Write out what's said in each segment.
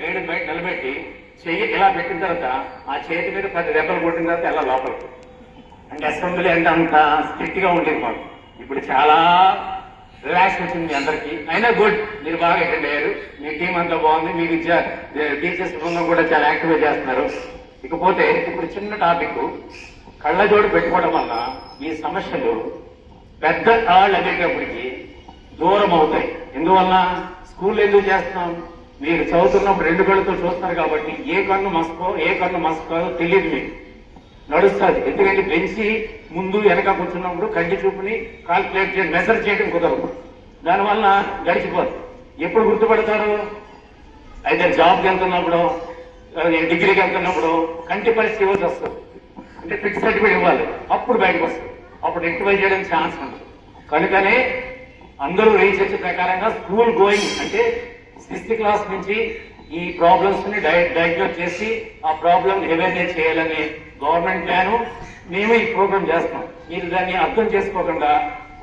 వేడి బయట నిలబెట్టి చెయ్యి ఇలా పెట్టిన తర్వాత ఆ చేతి మీద పది దెబ్బలు కొట్టిన తర్వాత ఎలా లోపలికి. అంటే అసెంబ్లీ అంటే అంత స్ట్రిక్ట్గా ఉండేది మాకు. ఇప్పుడు చాలా రిలాక్స్ వచ్చింది అందరికీ అందరికి. అయినా గుడ్ మీరు బాగా అటెండ్ అయ్యారు. మీ టీం అంతా బాగుంది మీ టీచర్స్ బృందం కూడా చాలా యాక్టివేట్ చేస్తున్నారు. ఇకపోతే ఇప్పుడు చిన్న టాపిక్ కళ్ళజోడు పెట్టుకోవడం వల్ల ఈ సమస్యలు పెద్ద కాళ్ళు అనేటప్పటికి దూరం అవుతాయి. ఎందువల్ల? స్కూల్ ఎందుకు చేస్తున్నాం? మీరు చదువుతున్నప్పుడు రెండు కళ్ళతో చూస్తారు కాబట్టి ఏ కన్ను మసుకో ఏ కన్ను మసుకోదో తెలియదు మీకు. నడుస్తుంది. ఎందుకంటే బెంచి ముందు వెనక కూర్చున్నప్పుడు కంటి చూపుని కాల్కులేట్ చేయడం మెజర్ చేయడం కుదరదు. దానివల్ల గడిచిపోదు. ఎప్పుడు గుర్తుపడతారు? అయితే జాబ్కి వెళ్తున్నప్పుడు డిగ్రీకి వెళ్తున్నప్పుడు కంటి పరిస్థితి ఇవ్వాల్సి వస్తుంది. అంటే ఫిక్స్ సర్టిఫికేట్ ఇవ్వాలి. అప్పుడు బయటకు వస్తుంది. అప్పుడు రెక్టిఫై చేయడానికి ఛాన్స్ ఉంటుంది. కనుకనే అందరూ రీసెర్చ్ ప్రకారంగా స్కూల్ గోయింగ్ అంటే సిక్స్త్ క్లాస్ నుంచి ఈ ప్రాబ్లమ్స్ని డయాగ్నోస్ చేసి ఆ ప్రాబ్లమ్ ఏవైతే చేయాలని గవర్నమెంట్ ప్లాను మేము ఈ ప్రోగ్రామ్ చేస్తున్నాం. మీరు దాన్ని అర్థం చేసుకోకుండా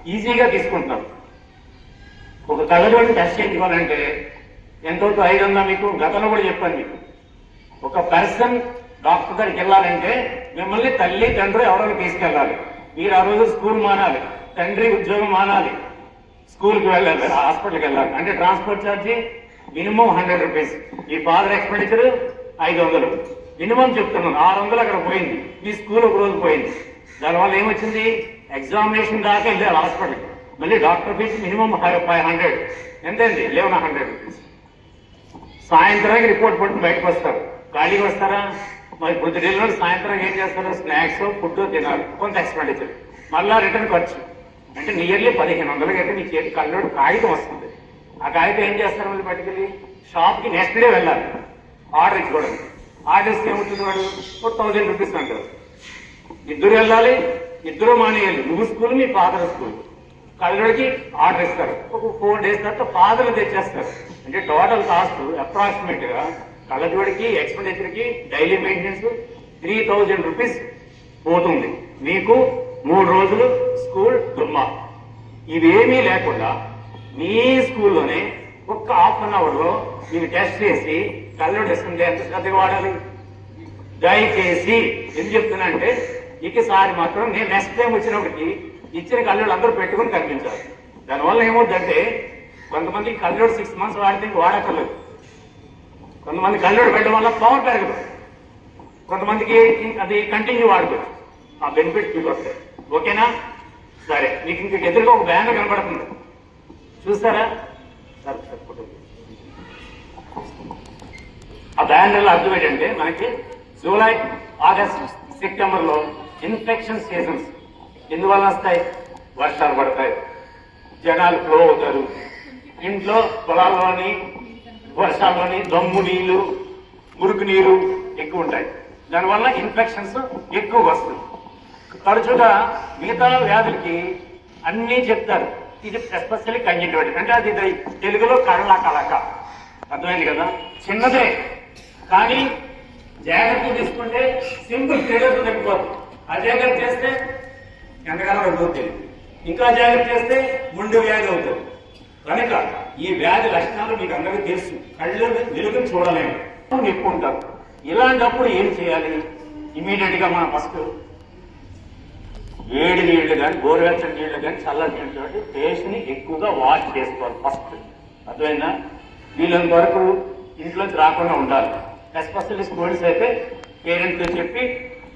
ఈజీగా తీసుకుంటున్నారు. ఒక కళ్ళజోడిని టెస్ట్ చేయించుకోవాలంటే ఎంతవరకు ఐదు ఉందా మీకు గతంలో కూడా చెప్పాను మీకు. ఒక పర్సన్ డాక్టర్ దగ్గరికి వెళ్ళాలంటే మిమ్మల్ని తల్లి తండ్రి ఎవరో తీసుకెళ్ళాలి. మీరు ఆ రోజు స్కూల్ మానాలి తండ్రి ఉద్యోగం మానాలి. స్కూల్కి వెళ్ళాలి హాస్పిటల్కి వెళ్ళాలి. అంటే ట్రాన్స్పోర్ట్ ఛార్జీ మినిమం హండ్రెడ్ రూపీస్. ఈ ఫాదర్ ఎక్స్పెండిచర్? ఐదు వందలు. మినిమం చెప్తున్నాను. ఆరు వందలు అక్కడ పోయింది. మీ స్కూల్ ఒక రోజు పోయింది. దానివల్ల ఏమొచ్చింది? ఎగ్జామినేషన్ దాకా వెళ్ళారు హాస్పిటల్కి మళ్ళీ doctor fee minimum five hundred. ఎంతండి లెవెన్ హండ్రెడ్ రూపీస్. సాయంత్రానికి రిపోర్ట్ పట్టుకుని బయటకు వస్తారు. ఖాళీకి వస్తారా? మరి పొద్దున్న సాయంత్రం ఏం చేస్తారు? స్నాక్స్ ఫుడ్ తినాలి. కొంత ఎక్స్పెండిచర్. మళ్ళా రిటర్న్ ఖర్చు. అంటే నియర్లీ పదిహేను వందలకి అయితే మీ చేతి కళ్ళు కాగితం వస్తుంది. ఆ కాగితం ఏం చేస్తారు మళ్ళీ పట్టుకెళ్ళి షాప్కి నెక్స్ట్ డే వెళ్ళాలి. ఆర్డర్ ఇచ్చుకోవడం. ఆర్డర్ ఇస్తే ఏమవుతుంది వాడు? ఒక థౌజండ్ రూపీస్ అంటారు ఇద్దరు వెళ్ళాలి ఇద్దరు మానేయాలి. నువ్వు స్కూల్ మీ ఫాదర్ స్కూల్. కళ్ళకి ఆర్డర్ ఇస్తారు. ఒక ఫోర్ డేస్ తర్వాత ఫాదర్ తెచ్చేస్తారు. అంటే టోటల్ కాస్ట్ అప్రాక్సిమేట్గా కళ్ళజోడికి ఎక్స్పెండిచర్కి daily maintenance three thousand rupees పోతుంది. మీకు మూడు రోజులు స్కూల్ దుమ్మ. ఇవేమీ లేకుండా మీ స్కూల్లోనే ఒక్క హాఫ్ అన్ అవర్లో టెస్ట్ చేసి కళ్ళు టెస్ట్ ఎంత శ్రద్ధగా వాడాలి? దయచేసి ఎందుకు చెప్తున్నా అంటే ఇకసారి మాత్రం నేను నెక్స్ట్ టైం వచ్చినప్పటికి ఇచ్చిన కళ్ళు అందరూ పెట్టుకుని కనిపించాలి. దానివల్ల ఏమవుతుందంటే కొంతమంది కళ్ళోడు సిక్స్ మంత్స్ వాడితే వాడక్కర్లేదు. కొంతమంది కళ్ళోడు పెట్టడం వల్ల పవర్ పెరగదు. కొంతమందికి అది కంటిన్యూ వాడదు ఆ బెనిఫిట్స్ మీకు వస్తాయి. ఓకేనా? సరే మీకు ఇంక ఎదురుగా ఒక బ్యానర్ కనబడుతుంది చూసారా ఆ బ్యానర్లో అర్థం ఏంటంటే మనకి జూలై ఆగస్ట్ సెప్టెంబర్లో ఇన్ఫెక్షన్ సీజన్స్ ఎందువల్ల వస్తాయి? వర్షాలు పడతాయి. జనాలు ఫ్లో అవుతారు. ఇంట్లో పొలాల్లోని వర్షాల్లోని దమ్ము నీళ్ళు మురుకు నీరు ఎక్కువ ఉంటాయి. దానివల్ల ఇన్ఫెక్షన్స్ ఎక్కువ వస్తుంది తరచుగా మిగతా వ్యాధులకి అన్నీ చెప్తారు. ఇది ఎస్పెషల్లీ కంజెంటివిటీ. అంటే అది తెలుగులో కళ్ళ కలక. అర్థమైంది కదా? చిన్నదే. కానీ జాగ్రత్త తీసుకుంటే సింపుల్ తేలిక తగ్గిపోతుంది జాగ్రత్త చేస్తే ఎంతకాలం అవుతుంది ఇంకా జాగ్రత్త చేస్తే ముండు వ్యాధి అవుతుంది. కనుక ఈ వ్యాధి లక్షణాలు మీకు అందరికీ తెలుసు. కళ్ళు వెలుగుని చూడలేము. నిప్పు ఉంటారు. ఇలాంటప్పుడు ఏం చేయాలి? ఇమీడియట్గా మనం ఫస్ట్ వేడి నీళ్ళు కానీ గోరువెచ్చని నీళ్ళు కానీ చల్లటి నీళ్ళు తోటి ఎక్కువగా వాష్ చేసుకోవాలి ఫస్ట్ అర్థమైనా వీళ్ళంత వరకు ఇంట్లోంచి రాకుండా ఉండాలి. ఎస్పెషల్లీ స్కూల్స్ అయితే పేరెంట్స్తో చెప్పి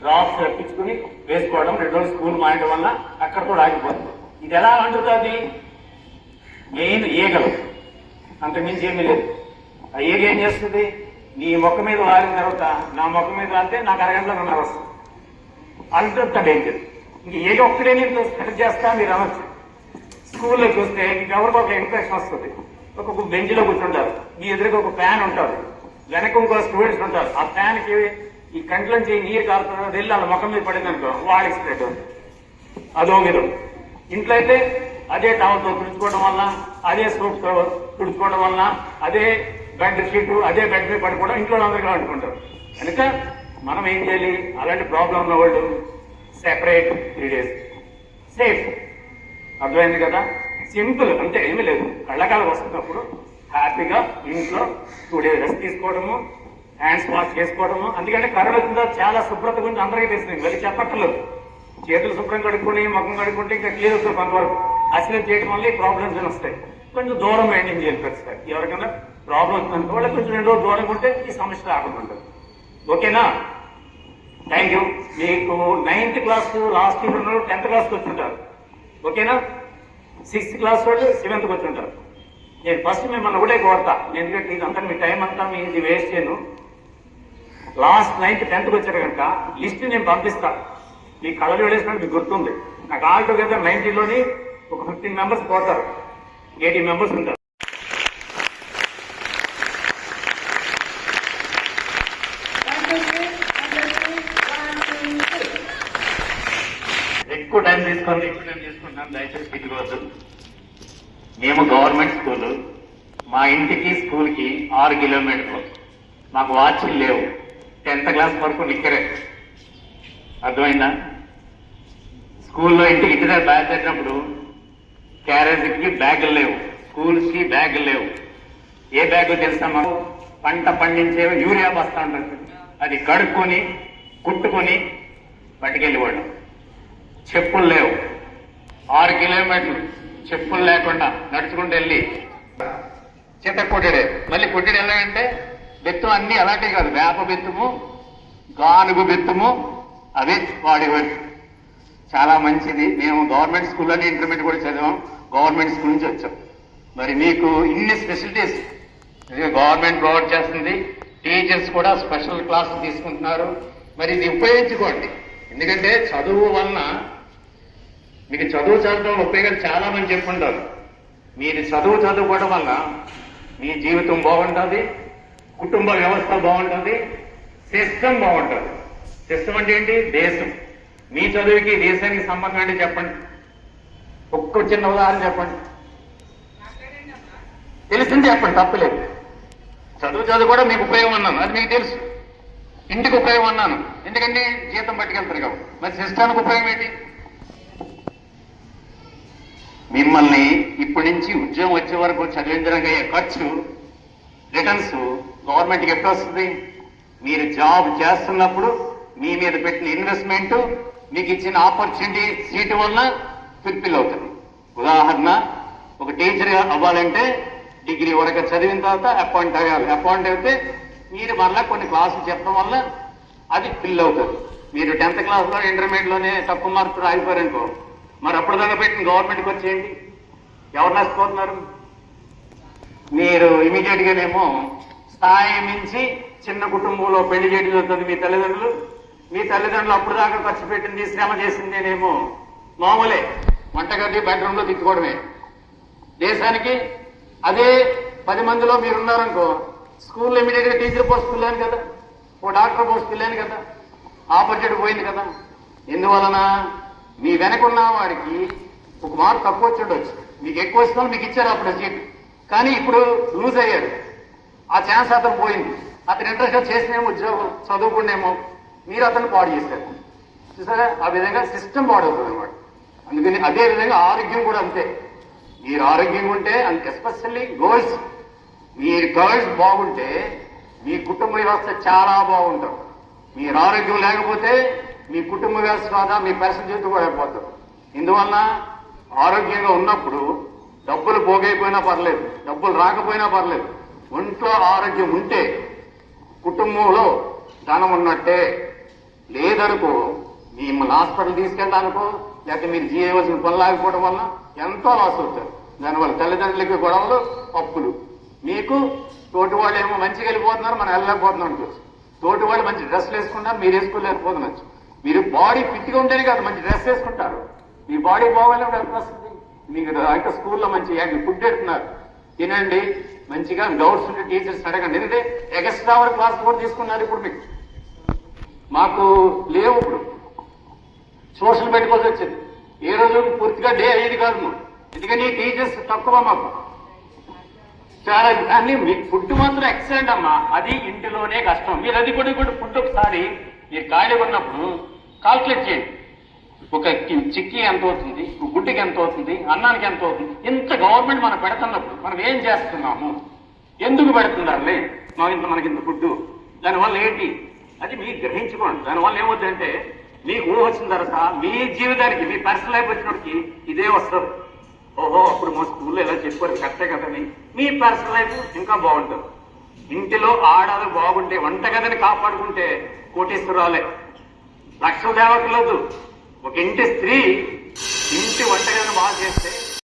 డ్రాప్స్ రప్పించుకుని వేసుకోవడం రెండు రోజులు స్కూల్ మాయడం వల్ల అక్కడ కూడా ఆగిపోతుంది. ఇది ఎలా అంటుతుంది మెయిన్ ఈగలు. అంతకుమించి ఏమీ లేదు. ఆ ఈగ ఏం చేస్తుంది? నీ మొక్క మీద వారిన తర్వాత నా మొక్క మీద వారితే నాకు అరగంటలో నన్నర వస్తుంది అంత డేంజర్ ఇంక ఏదో ఒక్కడే నేను స్ప్రెడ్ చేస్తా మీరు అనొచ్చు స్కూల్లోకి వస్తే మీకు ఎవరికి ఒక ఇన్ఫెక్షన్ వస్తుంది? ఒక్కొక్క బెంచ్లో కూర్చుంటారు. మీ ఎదురుగా ఒక ఫ్యాన్ ఉంటుంది వెనక ఇంకో స్టూడెంట్స్ ఉంటారు. ఆ ఫ్యాన్కి ఈ కంట్లోంచి నీరు కారుతున్న వెళ్ళి వాళ్ళ ముఖం మీద పడింది అనుకో వాళ్ళకి స్ప్రెడ్ అదో విధం. ఇంట్లో అయితే అదే టవల్తో తుడుచుకోవడం వల్ల అదే సోప్తో తుడుచుకోవడం వల్ల అదే బెడ్ షీట్ అదే బెడ్ మీద పడుకోవడం ఇంట్లో అందరికీ అనుకుంటారు. కనుక మనం ఏం చేయాలి? అలాంటి ప్రాబ్లం ఉన్న వాళ్ళు సెపరేట్ త్రీ డేస్ సేఫ్ అర్థమైంది కదా? సింపుల్ అంటే ఏమీ లేదు. కళ్ళకాలం వస్తున్నప్పుడు హ్యాపీగా ఇంట్లో టూ డేస్ రెస్ట్ తీసుకోవడము హ్యాండ్స్ వాష్ చేసుకోవడము. అందుకంటే కరోనా వచ్చిన చాలా శుభ్రత గురించి అందరికీ తెలిసింది వెళ్ళి చెప్పట్లేదు. చేతులు శుభ్రం కడుక్కుని ముఖం కడుక్కుంటే ఇంకా క్లియర్ అవుతుంది కొంతవరకు. అసలు చేయడం వల్ల ప్రాబ్లమ్స్ వస్తాయి. కొంచెం దూరం మెయింటైన్ చేయాలి ఖచ్చితంగా. ఎవరికైనా ప్రాబ్లం వచ్చిందంటే వాళ్ళకి కొంచెం రెండు రోజులు దూరం ఉంటే ఈ సమస్య రాకుండా ఉంటుంది. ఓకేనా? థ్యాంక్ యూ మీకు నైన్త్ క్లాస్ లాస్ట్ ఇయర్ ఉన్నారు టెన్త్ క్లాస్కి వచ్చుంటారు. ఓకేనా సిక్స్త్ క్లాస్ వాళ్ళు సెవెంత్కి వచ్చుంటారు. నేను ఫస్ట్ మిమ్మల్ని ఒకటే కోడతా ఎందుకంటే ఇదంతా మీ టైం అంతా మీ ఇది వేస్ట్ చేయను. లాస్ట్ నైన్త్ టెన్త్కి వచ్చారు కనుక లిస్ట్ నేను పంపిస్తా. మీ కళలు వెళ్ళేసినట్టు మీకు గుర్తుంది. నాకు ఆల్ టుగెదర్ నైన్టీలోని ఒక ఫిఫ్టీన్ మెంబర్స్ పోతారు. ఎయిటీ మెంబర్స్ ఉంటారు. ఎక్కువ టైం తీసుకోండి. ఎక్కువ టైం తీసుకుంటున్నాం దయచేసి తిరగవద్దు మేము గవర్నమెంట్ స్కూల్ మా ఇంటికి స్కూల్కి ఆరు కిలోమీటర్లు. మాకు వాచ్లు లేవు. టెన్త్ క్లాస్ వరకు నిక్కరే. అర్థమైందా? స్కూల్లో ఇంటికి ఇంటి దగ్గర బ్యాగ్ పెట్టినప్పుడు క్యారేజీకి బ్యాగులు లేవు. స్కూల్స్కి బ్యాగులు లేవు. ఏ బ్యాగులు తెలుసా మాకు? పంట పండించే యూరియా బస్తా ఉంటుంది అది కడుక్కొని కుట్టుకొని పట్టుకెళ్ళిపోవడం చెప్పులు లేవు. ఆరు కిలోమీటర్లు చెప్పులు లేకుండా నడుచుకుంటూ వెళ్ళి చేత కొట్టాడే. మళ్ళీ కొట్టాడు ఎలాగంటే బెత్తం అన్ని అలాంటివి కాదు. వేప బెత్తము గానుగు బెత్తము అవి వాడేవాడు చాలా మంచిది. మేము గవర్నమెంట్ స్కూల్లోనే ఇంటర్మీడియట్ కూడా చదివాం. గవర్నమెంట్ స్కూల్ నుంచి వచ్చాం. మరి మీకు ఇన్ని ఫెసిలిటీస్ గవర్నమెంట్ ప్రొవైడ్ చేస్తుంది. టీచర్స్ కూడా స్పెషల్ క్లాస్ తీసుకుంటున్నారు. మరి ఇది ఉపయోగించుకోండి. ఎందుకంటే చదువు వలన మీకు చదువు చదవడం ఉపయోగాలు చాలా మంది చెప్పుకుంటారు మీరు చదువు చదువుకోవడం వల్ల మీ జీవితం బాగుంటుంది కుటుంబ వ్యవస్థ బాగుంటుంది సిస్టమ్ బాగుంటుంది. సిస్టమ్ అంటే ఏంటి? దేశం. మీ చదువుకి దేశానికి సంబంధం అంటే చెప్పండి. ఒక్క చిన్న ఉదాహరణ చెప్పండి. తెలిసింది చెప్పండి తప్పలేదు చదువు చదువు కూడా మీకు ఉపయోగం అన్నాను అది మీకు తెలుసు. ఇంటికి ఉపయోగం అన్నాను. ఎందుకంటే జీతం పట్టుకెళ్తారు కాబట్టి మరి సిస్టానికి ఉపయోగం ఏంటి? మిమ్మల్ని ఇప్పటి నుంచి ఉద్యోగం వచ్చే వరకు చదివించడానికి అయ్యే ఖర్చు రిటర్న్స్ గవర్నమెంట్కి ఎప్పుడు వస్తుంది. మీరు జాబ్ చేస్తున్నప్పుడు మీ మీద పెట్టిన ఇన్వెస్ట్మెంట్ మీకు ఇచ్చిన ఆపర్చునిటీ సీటు వల్ల ఫుల్ఫిల్ అవుతుంది. ఉదాహరణ ఒక టీచర్ అవ్వాలంటే డిగ్రీ వరకు చదివిన తర్వాత అపాయింట్ అవ్వాలి. అపాయింట్ అయితే మీరు మళ్ళీ కొన్ని క్లాసులు చెప్పడం వల్ల అది ఫిల్ అవుతుంది. మీరు టెన్త్ క్లాస్లో ఇంటర్మీడియట్లోనే తక్కువ మార్కులు ఆగిపోయారనుకో మరి అప్పుడు దాకా పెట్టిన గవర్నమెంట్కి వచ్చేయండి. ఎవరు నష్టపోతున్నారు? మీరు ఇమీడియట్గానేమో స్థాయి మించి చిన్న కుటుంబంలో పెళ్ళి చేయడం జరుగుతుంది మీ తల్లిదండ్రులు. మీ తల్లిదండ్రులు అప్పుడు దాకా ఖర్చు పెట్టింది శ్రమ చేసిందేనేమో మామూలే. వంటగది బెడ్రూమ్లో తిట్టుకోవడమే. దేశానికి అదే పది మందిలో మీరున్నారనుకో స్కూల్లో ఇమీడియట్గా టీచర్ పోస్ట్ పిల్లాను కదా. ఓ డాక్టర్ పోస్ట్ పిల్లాను కదా. ఆపర్చునిటీ పోయింది కదా. ఎందువలన? మీ వెనకున్న వాడికి ఒక మార్క్ తక్కువ వచ్చి ఉండొచ్చు మీకు ఎక్కువ వచ్చిన మీకు ఇచ్చారు అప్పుడు సీట్ కానీ ఇప్పుడు లూజ్ అయ్యాడు ఆ ఛాన్స్ అతను పోయింది. అతను ఇంట్రెస్ట్గా చేసినేమో ఉద్యోగం చదువుకునేమో మీరు అతను పాడు చేశారు. చూసారా? ఆ విధంగా సిస్టమ్ పాడవుతుంది అనమాట అందుకని అదే విధంగా ఆరోగ్యం కూడా అంతే. మీరు ఆరోగ్యంగా ఉంటే ఎస్పెషల్లీ గోల్స్ మీ గర్ల్స్ బాగుంటే మీ కుటుంబ వ్యవస్థ చాలా బాగుంటారు మీరు ఆరోగ్యం లేకపోతే మీ కుటుంబ వ్యవస్థ కాదా మీ పర్సన్ జీవితం కూడా అయిపోతారు ఇందువలన ఆరోగ్యంగా ఉన్నప్పుడు డబ్బులు పోగైపోయినా పర్లేదు డబ్బులు రాకపోయినా పర్లేదు. ఒంట్లో ఆరోగ్యం ఉంటే కుటుంబంలో ధనం ఉన్నట్టే. లేదనుకో మిమ్మల్ని హాస్పిటల్ తీసుకెళ్ళడానికో లేకపోతే మీరు చేయవలసిన పనులు ఆగిపోవడం వల్ల ఎంతో లాస్ అవుతారు. దానివల్ల తల్లిదండ్రులకి గొడవలు అప్పులు. మీకు తోటి వాళ్ళు ఏమో మంచిగా వెళ్ళిపోతున్నారు మనం వెళ్ళలేకపోతున్నాం అనుకోవచ్చు తోటి వాళ్ళు మంచి డ్రెస్లు వేసుకున్నారు మీరు వేసుకోలేకపోతున్నారు మీరు బాడీ ఫిట్గా ఉంటేనే కాదు మంచి డ్రెస్ వేసుకుంటారు. మీ బాడీ బాగోలేము ఎంత వస్తుంది? మీకు ఇంకా స్కూల్లో మంచి ఫుడ్ పెడుతున్నారు. తినండి మంచిగా డౌట్స్ ఉంటే టీచర్స్ అడగండి. ఎందుకంటే ఎక్స్ట్రా అవర్ క్లాస్ కూడా తీసుకున్నారు ఇప్పుడు మీకు. మాకు లేవు ఇప్పుడు. సోషల్ పెట్టుకోవాల్సి వచ్చింది. ఏ రోజు పూర్తిగా డే అయ్యేది కాదు ఎందుకని టీచర్స్ తక్కువ మాకు. చాలా కానీ మీకు ఫుడ్ మాత్రం ఎక్సలెంట్ అమ్మా. అది ఇంటిలోనే కష్టం. మీరు అది కూడా కూడా ఫుడ్ ఒకసారి. మీరు ఖాళీ ఉన్నప్పుడు కాల్కులేట్ చేయండి. ఒక చిక్కి ఎంత అవుతుంది? ఒక ఎంత అవుతుంది? అన్నానికి ఎంత అవుతుంది? ఇంత గవర్నమెంట్ మనం పెడుతున్నప్పుడు మనం ఏం చేస్తున్నాము? ఎందుకు పెడుతున్నారులే? మా ఇంత మనకి ఇంత ఫుడ్ దానివల్ల ఏంటి? అది మీరు గ్రహించుకోండి. దానివల్ల ఏమవుతుందంటే మీకు ఊహ వచ్చిన తర్వాత మీ జీవితానికి మీ పర్సనల్ లైఫ్ వచ్చినప్పటికి ఇదే వస్తుంది. ఓహో అప్పుడు మా స్కూల్లో ఇలా చెప్పారు? కరెక్టే కదని మీ పర్సనల్ లైఫ్ ఇంకా బాగుంటుంది. ఇంటిలో ఆడాలి బాగుంటే వంటగదిని కాపాడుకుంటే కోటేశ్వరాలే లక్షల దేవతలదు ఒక ఇంటి స్త్రీ ఇంటి వంటగదిని బాగా చేస్తే